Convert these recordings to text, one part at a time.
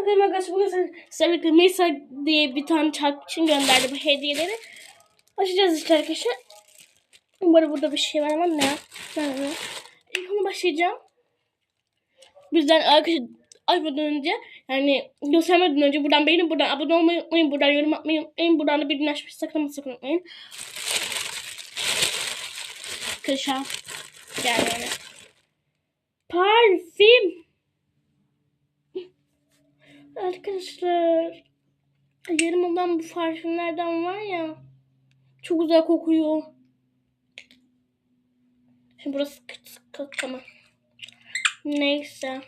Bakın arkadaşlar bugün size birlikte Melisa diye bir tane çarpıcın gönderdi bu hediyeleri. Açacağız işte arkadaşlar. Arada burada bir şey var ama ne? Ne? İlk onu başlayacağım. Bizden arkadaşlar açmadan önce yani göstermeden önce buradan beğenin, buradan abone olmayı unutmayın, buradan yorum atmayı unutmayın, buradan da bildirim açmayı sakın sakın unutmayın. Arkadaşlar gel yani. Parfüm. Arkadaşlar yarım olan bu parfümlerden var ya çok güzel kokuyor. Şimdi burası kıt tamam. Neyse.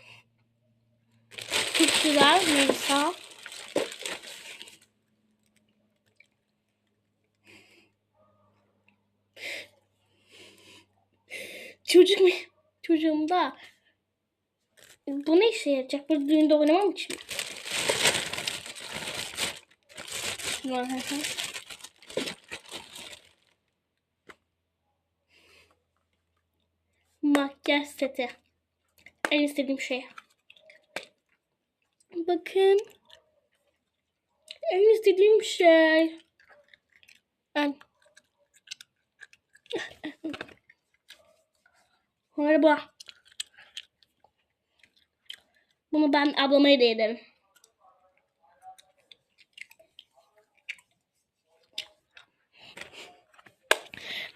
Çok güzel Melisa. Çocuk mu? Çocuğumda. Bu ne işe yarayacak? Bu düğünde oynamam için. Şunu arkadaşlar. Makyaj seti. En istediğim şey. Bakın. En istediğim şey. Ben. Harika. Bunu ben ablama hediye ederim.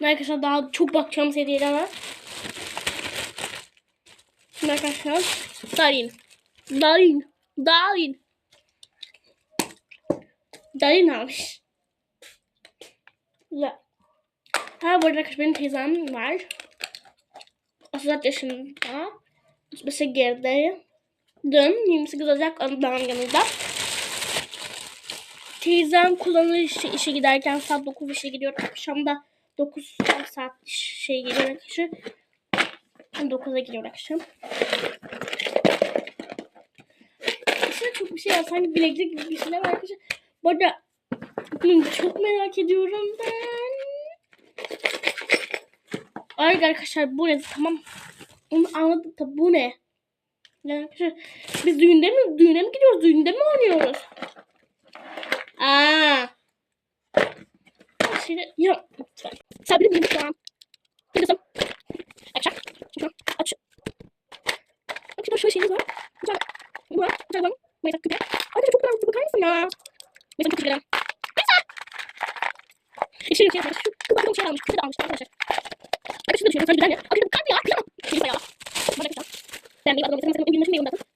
Arkadaşlar daha çok bakacağım hediyeler var. Şimdi arkadaşlar Darin. Darin. Darin. Darin almış. Ya. Ha bu arada arkadaşlar benim teyzem var. 34 yaşında. Mesela geride. Dün 28 Ocak doğum gününde. Teyzem kullanır işe, işe giderken saat 9 işe gidiyor. Akşamda 9 saat şey geliyor arkadaşlar. 9'a gidiyor akşam. İşte çok bir şey var. Sanki bileklik gibi bir şeyler var arkadaşlar. Bu arada çok merak ediyorum ben. Ay arkadaşlar bu ne? Tamam. Onu anladım tabi bu ne? Yani arkadaşlar biz düğünde mi düğüne mi gidiyoruz? Düğünde mi oynuyoruz? Açabilir miyim şu an? Kırgızım. Açacağım. Şu aç. Bak şurada şöyle şeyimiz var. Güzel. Bu var. Güzel var. Mayısak küpe. Arkadaşlar çok güzel. Bakar mısın ya? Mesela çok güzel. Mesela. Yeşil yok. Yeşil. Şu kız bakım şey almış. Küpe de almış arkadaşlar. Arkadaşlar şurada düşünüyorum. Sen güzel ya. Arkadaşlar bu kaldı ya. Kıyamam. Benim bayağı. Bana bir şey. Ben benim adamım. Mesela benim ünlü şimdi yorumladım.